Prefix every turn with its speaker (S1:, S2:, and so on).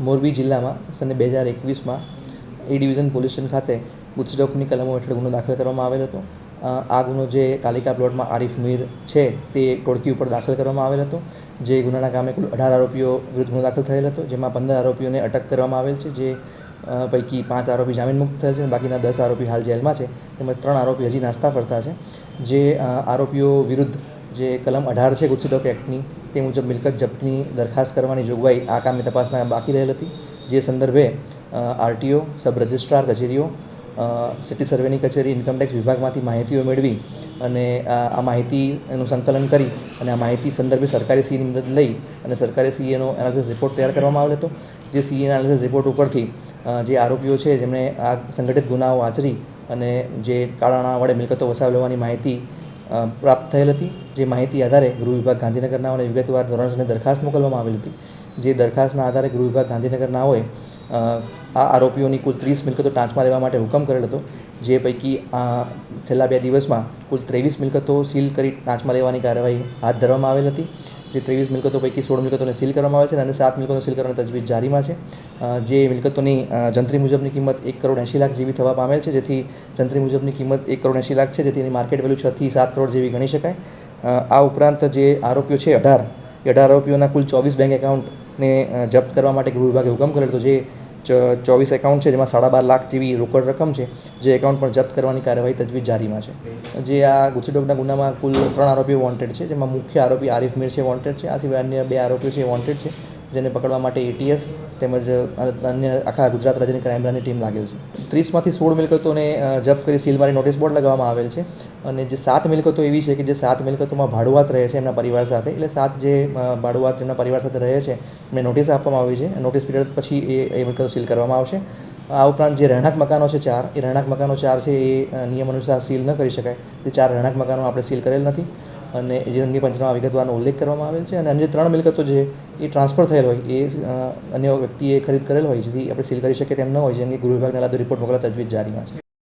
S1: મોરબી જિલ્લામાં સને બે હજાર એકવીસમાં એ ડિવિઝન પોલીસ સ્ટેશન ખાતે ગુજરોફની કલમો હેઠળ ગુનો દાખલ કરવામાં આવેલ હતો. આ ગુનો જે કાલિકા પ્લોટમાં આરિફ મીર છે તે ટોળકી ઉપર દાખલ કરવામાં આવેલ હતો. જે ગુનાના કામે કુલ અઢાર આરોપીઓ વિરુદ્ધ ગુનો દાખલ થયેલ હતો. જેમાં પંદર આરોપીઓને અટક કરવામાં આવેલ છે. જે પૈકી પાંચ આરોપી જામીન મુક્ત થયેલ છે અને બાકીના દસ આરોપી હાલ જેલમાં છે. તેમજ ત્રણ આરોપી હજી નાસ્તા ફરતા છે. જે આરોપીઓ વિરુદ્ધ જે કલમ અઢાર છે ગુજસીટોક એક્ટની, તે મુજબ મિલકત જપ્તની દરખાસ્ત કરવાની જોગવાઈ આ કામની તપાસના બાકી રહેલ હતી. જે સંદર્ભે આરટીઓ, સબ રજિસ્ટ્રાર કચેરીઓ સિટી સર્વેની કચેરી ઇન્કમટેક્સ વિભાગમાંથી માહિતીઓ મેળવી અને આ માહિતીનું સંકલન કરી અને આ માહિતી સંદર્ભે સરકારી સીની મદદ લઈ અને સરકારી સીએનો એનાલિસિસ રિપોર્ટ તૈયાર કરવામાં આવેલો હતો. જે સીએ એનાલિસિસ રિપોર્ટ ઉપરથી જે આરોપીઓ છે, જેમણે આ સંગઠિત ગુનાઓ આચરી અને જે કાળા વડે મિલકતો વસાવી લેવાની માહિતી પ્રાપ્ત થયેલ હતી. જે માહિતી આધારે ગૃહ વિભાગ ગાંધીનગરના અને વિગતવાર ધોરણસરની દરખાસ્ત મોકલવામાં આવેલી હતી. જે દરખાસ્તના આધારે ગૃહ વિભાગ ગાંધીનગરના હોય આ આરોપીઓની કુલ ત્રીસ મિલકતો ટાંચમાં લેવા માટે હુકમ કરેલ હતો. જે પૈકી આ છેલ્લા બે દિવસમાં કુલ ત્રેવીસ મિલકતો સીલ કરી ટાંચમાં લેવાની કાર્યવાહી હાથ ધરવામાં આવેલ હતી. જે ત્રેવીસ મિલકતો પૈકી સોળ મિલકતોને સીલ કરવામાં આવે છે અને સાત મિલકતોને સીલ કરવાની તજવીજ જારીમાં છે. જે મિલકતોની જંત્રી મુજબની કિંમત એક કરોડ એંશી લાખ જેવી થવા પામેલ છે, જેથી જંત્રી મુજબની કિંમત એક કરોડ એંશી લાખ છે, જેથી એની માર્કેટ વેલ્યુ છથી સાત કરોડ જેવી ગણી શકાય. આ ઉપરાંત જે આરોપીઓ છે, અઢાર, એ અઢાર આરોપીઓના કુલ ચોવીસ બેંક એકાઉન્ટને જપ્ત કરવા માટે ગૃહ વિભાગે હુકમ કરેલો હતો, જે ચોવીસ એકાઉન્ટ છે, જેમાં સાડા બાર લાખ જેવી રોકડ રકમ છે, જે એકાઉન્ટ પણ જપ્ત કરવાની કાર્યવાહી તજવીજ જારીમાં છે. જે આ ગુજસીડોકના ગુનામાં કુલ ત્રણ આરોપીઓ વોન્ટેડ છે, જેમાં મુખ્ય આરોપી આરિફ મીર છે વોન્ટેડ છે, આ સિવાય અન્ય બે આરોપીઓ છે વોન્ટેડ છે. જેને પકડવા માટે એટીએસ તેમજ અન્ય આખા ગુજરાત રાજ્યની ક્રાઇમ બ્રાન્ચની ટીમ લાગેલ છે. ત્રીસમાંથી સોળ મિલકતોને જપ્ત કરી સીલ નોટિસ બોર્ડ લગાવવામાં આવેલ છે. અને જે સાત મિલકતો એવી છે કે જે સાત મિલકતોમાં ભાડુઆત રહે છે એમના પરિવાર સાથે, એટલે સાત જે ભાડુઆત જેમના પરિવાર સાથે રહે છે, એમને નોટિસ આપવામાં આવી છે. નોટિસ પીરિયડ પછી એ એ મિલકતો સીલ કરવામાં આવશે. આ ઉપરાંત જે રહેણાંક મકાનો છે ચાર, એ રહેણાંક મકાનો ચાર છે એ નિયમ અનુસાર સીલ ન કરી શકાય. તે ચાર રહેણાંક મકાનો આપણે સીલ કરેલ નથી. અને જે અંગે પંચનામા વિગતવારનો ઉલ્લેખ કરવામાં આવેલ છે અને અન્ય ત્રણ મિલકતો જે એ ટ્રાન્સફર થયેલ હોય, એ અન્ય વ્યક્તિએ ખરીદ કરેલ હોય, જેથી આપણે સીલ કરી શકીએ તેમ ન હોય જે અંગે ગૃહ વિભાગને લાદો રિપોર્ટ મોકલવા તજવીજ જારીમાં છે.